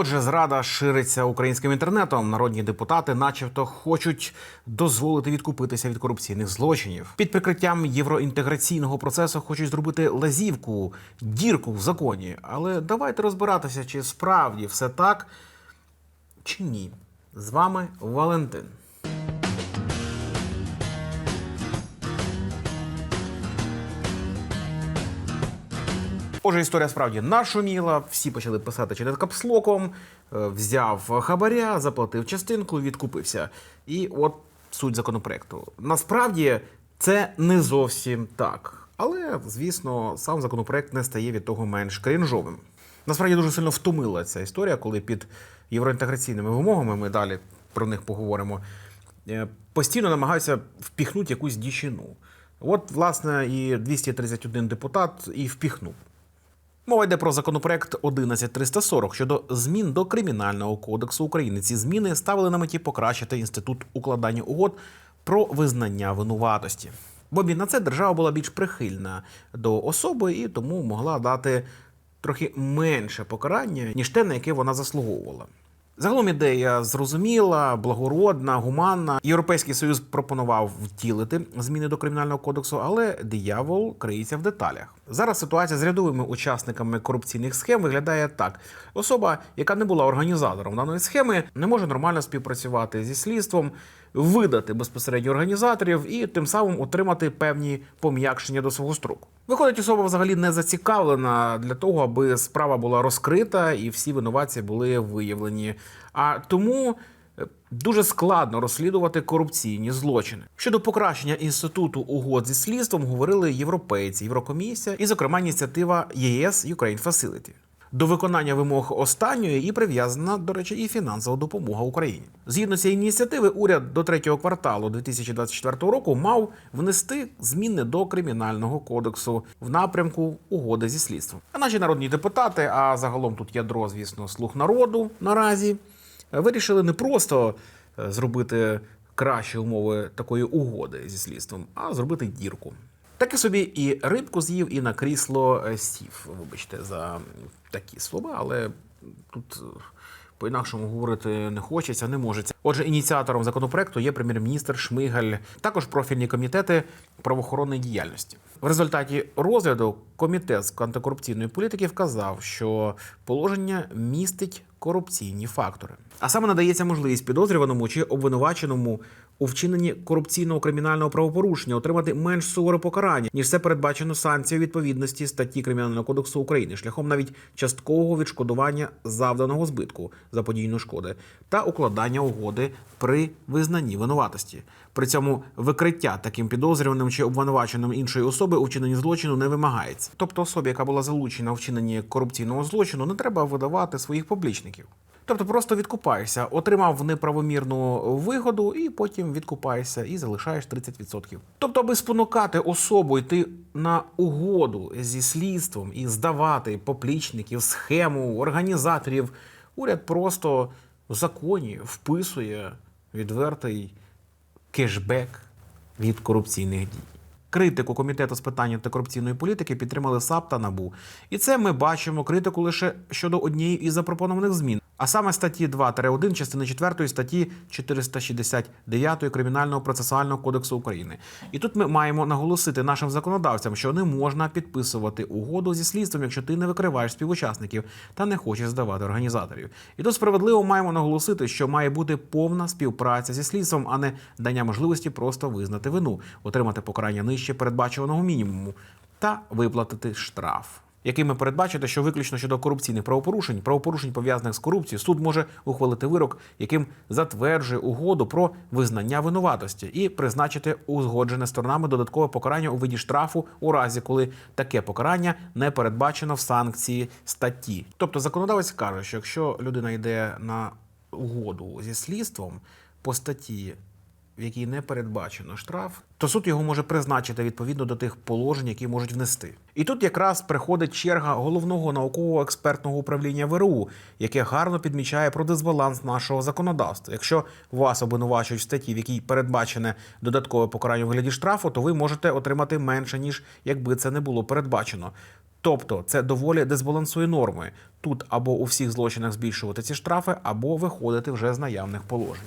Отже, зрада шириться українським інтернетом. Народні депутати, начебто, хочуть дозволити відкупитися від корупційних злочинів. Під прикриттям євроінтеграційного процесу хочуть зробити лазівку, дірку в законі. Але давайте розбиратися, чи справді все так, чи ні. З вами Валентин. Отже, історія справді нашуміла, всі почали писати через капслоком, е, взяв хабаря, заплатив частинку, відкупився. І от суть законопроекту. Насправді це не зовсім так. Але, звісно, сам законопроект не стає від того менш крінжовим. Насправді дуже сильно втомила ця історія, коли під євроінтеграційними вимогами ми далі про них поговоримо. е, Постійно намагаються впіхнути якусь дічину. От, власне, і 231 депутат і впіхнув. Мова йде про законопроект 11340 щодо змін до Кримінального кодексу України. Ці зміни ставили на меті покращити інститут укладання угод про визнання винуватості. Бо на це держава була більш прихильна до особи і тому могла дати трохи менше покарання, ніж те, на яке вона заслуговувала. Загалом ідея зрозуміла, благородна, гуманна. Європейський союз пропонував втілити зміни до кримінального кодексу, але диявол криється в деталях. Зараз ситуація з рядовими учасниками корупційних схем виглядає так: особа, яка не була організатором даної схеми, не може нормально співпрацювати зі слідством, видати безпосередньо організаторів і тим самим отримати певні пом'якшення до свого строку. Виходить, особа взагалі не зацікавлена для того, аби справа була розкрита і всі винуватці були виявлені. А тому е, дуже складно розслідувати корупційні злочини. Щодо покращення інституту угод зі слідством говорили європейці, Єврокомісія і, зокрема, ініціатива ЄС Ukraine Facility. До виконання вимог останньої і прив'язана, до речі, і фінансова допомога Україні. Згідно цієї ініціативи, уряд до третього кварталу 2024 року мав внести зміни до кримінального кодексу в напрямку угоди зі слідством. А наші народні депутати, а загалом тут ядро, звісно, слух народу наразі вирішили не просто е, зробити кращі умови такої угоди зі слідством, а зробити дірку. Таки собі і рибку з'їв, і на крісло е, сів. Вибачте за такі слова, але тут е, по-інакшому говорити не хочеться, не можеться. Отже, ініціатором законопроекту є прем'єр-міністр Шмигаль, також профільні комітети правоохоронної діяльності. В результаті розгляду комітет з антикорупційної політики вказав, що положення містить корупційні фактори. А саме надається можливість підозрюваному чи обвинуваченому у вчиненні корупційного кримінального правопорушення отримати менш суворе покарання, ніж це передбачено санкцією відповідності статті Кримінального кодексу України, шляхом навіть часткового відшкодування завданого збитку заподійної шкоди та укладання угоди при визнанні винуватості. При цьому викриття таким підозрюваним чи обвинуваченим іншої особи у вчиненні злочину не вимагається. Тобто особі, яка була залучена у вчиненні корупційного злочину, не треба видавати своїх поплічників. Тобто просто відкупаєшся, отримав неправомірну вигоду, і потім відкупаєшся і залишаєш 30%. Тобто, аби спонукати особу йти на угоду зі слідством і здавати поплічників, схему, організаторів, уряд просто в законі вписує відвертий кешбек від корупційних дій. Критику комітету з питань антикорупційної політики підтримали САП та НАБУ. І це ми бачимо критику лише щодо однієї із запропонованих змін, а саме статті 2-1 частини 4 статті 469 Кримінального процесуального кодексу України. І тут ми маємо наголосити нашим законодавцям, що не можна підписувати угоду зі слідством, якщо ти не викриваєш співучасників та не хочеш здавати організаторів. І тут справедливо маємо наголосити, що має бути повна співпраця зі слідством, а не дання можливості просто визнати вину, отримати покарання нижче передбачуваного мінімуму та виплатити штраф. Якими передбачити, що виключно щодо корупційних правопорушень, правопорушень пов'язаних з корупцією, суд може ухвалити вирок, яким затверджує угоду про визнання винуватості і призначити узгоджене сторонами додаткове покарання у виді штрафу у разі, коли таке покарання не передбачено в санкції статті. Тобто законодавець каже, що якщо людина йде на угоду зі слідством по статті в якій не передбачено штраф, то суд його може призначити відповідно до тих положень, які можуть внести. І тут якраз приходить черга головного наукового експертного управління ВРУ, яке гарно підмічає про дисбаланс нашого законодавства. Якщо вас обвинувачують в статті, в якій передбачене додаткове покарання у вигляді штрафу, то ви можете отримати менше ніж якби це не було передбачено. Тобто це доволі дезбалансує норми. Тут або у всіх злочинах збільшувати ці штрафи, або виходити вже з наявних положень.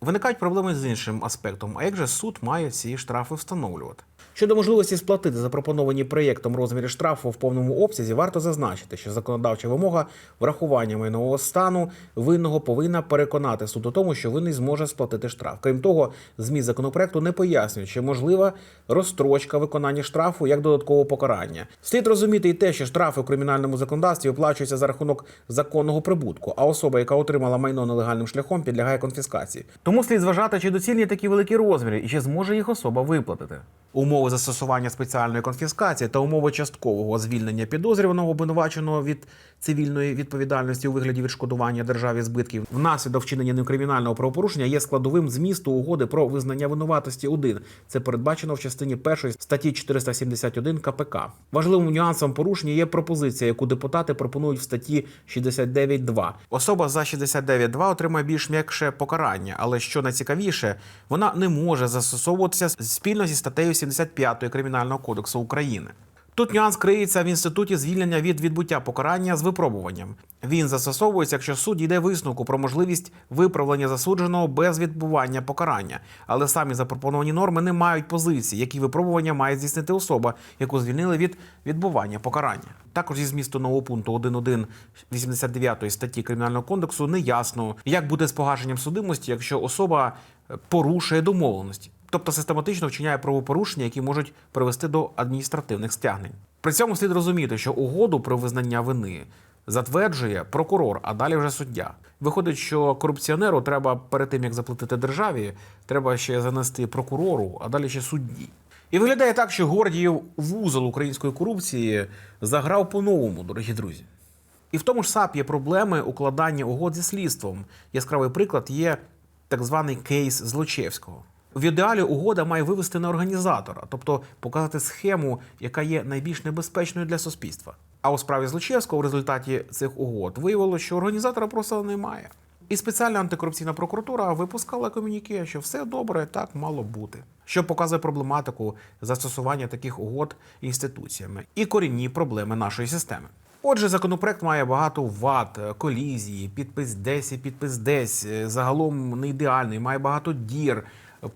Виникають проблеми з іншим аспектом. А як же суд має ці штрафи встановлювати? Щодо можливості сплатити запропоновані проєктом розміри штрафу в повному обсязі, варто зазначити, що законодавча вимога врахування майнового стану винного повинна переконати суд у тому, що винний зможе сплатити штраф. Крім того, зміст законопроекту не пояснює, чи можлива розстрочка виконання штрафу як додаткового покарання. Слід розуміти і те, що штрафи у кримінальному законодавстві оплачуються за рахунок законного прибутку, а особа, яка отримала майно нелегальним шляхом, підлягає конфіскації. Тому слід зважати, чи доцільні такі великі розміри і чи зможе їх особа виплатити. Умови застосування спеціальної конфіскації та умови часткового звільнення підозрюваного обвинуваченого від цивільної відповідальності у вигляді відшкодування державі збитків внаслідок вчинення ним кримінального правопорушення є складовим змісту угоди про визнання винуватості 1. Це передбачено в частині першої статті 471 КПК. Важливим нюансом порушення є пропозиція, яку депутати пропонують в статті 69.2. Особа за 69.2 отримає більш м'якше покарання, але що найцікавіше, вона не може застосовуватися спільно зі статтею 75 Кримінального кодексу України. Тут нюанс криється в інституті звільнення від відбуття покарання з випробуванням. Він застосовується, якщо суд йде висновку про можливість виправлення засудженого без відбування покарання, але самі запропоновані норми не мають позиції, які випробування має здійснити особа, яку звільнили від відбування покарання. Також зі змісту нового пункту 1.1 89 статті Кримінального кодексу не ясно, як буде з погашенням судимості, якщо особа е, порушує домовленості тобто систематично вчиняє правопорушення, які можуть привести до адміністративних стягнень. При цьому слід розуміти, що угоду про визнання вини затверджує прокурор, а далі вже суддя. Виходить, що корупціонеру треба перед тим як заплатити державі, треба ще занести прокурору, а далі ще судді. І виглядає так, що Гордієв вузол української корупції заграв по-новому, дорогі друзі. І в тому ж САП є проблеми укладання угод зі слідством. Яскравий приклад є так званий кейс Злочевського. В ідеалі угода має вивести на організатора, тобто показати схему, яка є найбільш небезпечною для суспільства. А у справі Злочевського в результаті цих угод виявилося, що організатора просто немає. І спеціальна антикорупційна прокуратура випускала комюніке, що все добре, так мало бути, що показує проблематику застосування таких угод інституціями і корінні проблеми нашої системи. Отже, законопроект має багато вад, колізії, підпис десь підпис десь. Загалом не ідеальний, має багато дір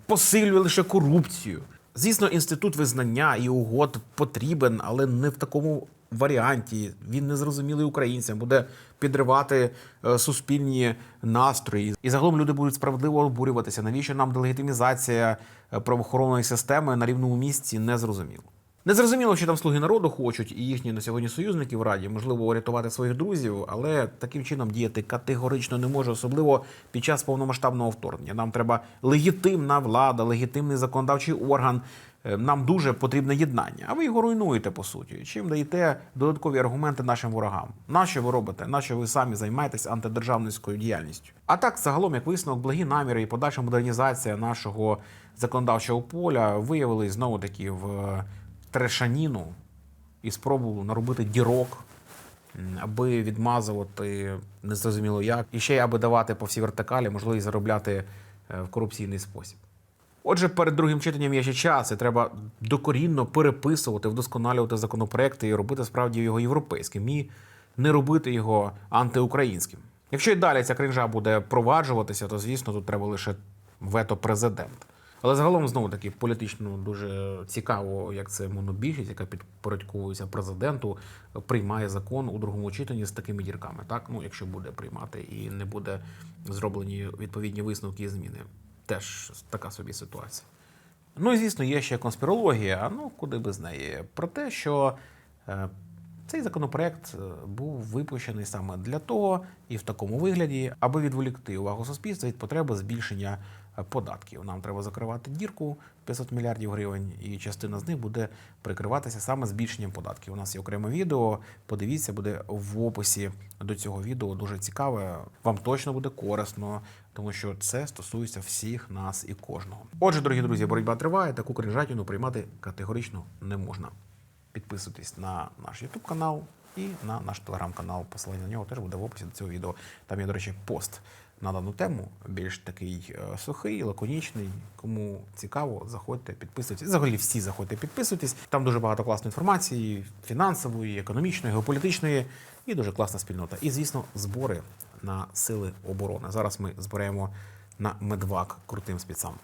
посилює лише корупцію. Звісно, інститут визнання і угод потрібен, але не в такому варіанті. Він не зрозумілий українцям, буде підривати е, суспільні настрої. І загалом люди будуть справедливо обурюватися. Навіщо нам делегітимізація е, правоохоронної системи на рівному місці? Не Не зрозуміло, що там слуги народу хочуть, і їхні на сьогодні союзники в раді, можливо, врятувати своїх друзів, але таким чином діяти категорично не може, особливо під час повномасштабного вторгнення. Нам треба легітимна влада, легітимний законодавчий орган. Е, Нам дуже потрібне єднання, а ви його руйнуєте по суті. Чим даєте додаткові аргументи нашим ворогам? Нащо ви робите? Нащо ви самі займаєтесь антидержавницькою діяльністю? А так, загалом, як висновок, благі наміри і подальша модернізація нашого законодавчого поля виявились знову таки в трешаніну і спробу наробити дірок, аби відмазувати незрозуміло як, і ще аби давати по всій вертикалі можливість заробляти е, в корупційний спосіб. Отже, перед другим читанням є ще час, і треба докорінно переписувати, вдосконалювати законопроекти і робити справді його європейським, і не робити його антиукраїнським. Якщо і далі ця кринжа буде проваджуватися, то звісно тут треба лише вето президента. Але загалом знову таки політично дуже цікаво, як це монобільшість, яка підпорядковується президенту, приймає закон у другому читанні з такими дірками. Так, ну якщо буде приймати і не буде зроблені відповідні висновки і зміни. Теж така собі ситуація. Ну і звісно, є ще конспірологія, ну куди без неї, про те, що е, цей законопроект е, був випущений саме для того і в такому вигляді, аби відволікти увагу суспільства від потреби збільшення податків. Нам треба закривати дірку 500 мільярдів гривень, і частина з них буде прикриватися саме збільшенням податків. У нас є окреме відео. Подивіться, буде в описі до цього відео. Дуже цікаве. Вам точно буде корисно, тому що це стосується всіх нас і кожного. Отже, дорогі друзі, боротьба триває. Таку кринжатіну приймати категорично не можна. Підписуйтесь на наш YouTube канал і на наш телеграм-канал. Посилання на нього теж буде в описі до цього відео. Там є, до речі, пост на дану тему. Більш такий е, сухий, лаконічний. Кому цікаво, заходьте, підписуйтесь. Взагалі всі заходьте, підписуйтесь. Там дуже багато класної інформації, фінансової, економічної, геополітичної і дуже класна спільнота. І, звісно, збори на сили оборони. Зараз ми збираємо на медвак крутим спецам.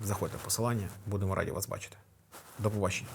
Заходьте в посилання, будемо раді вас бачити. До побачення.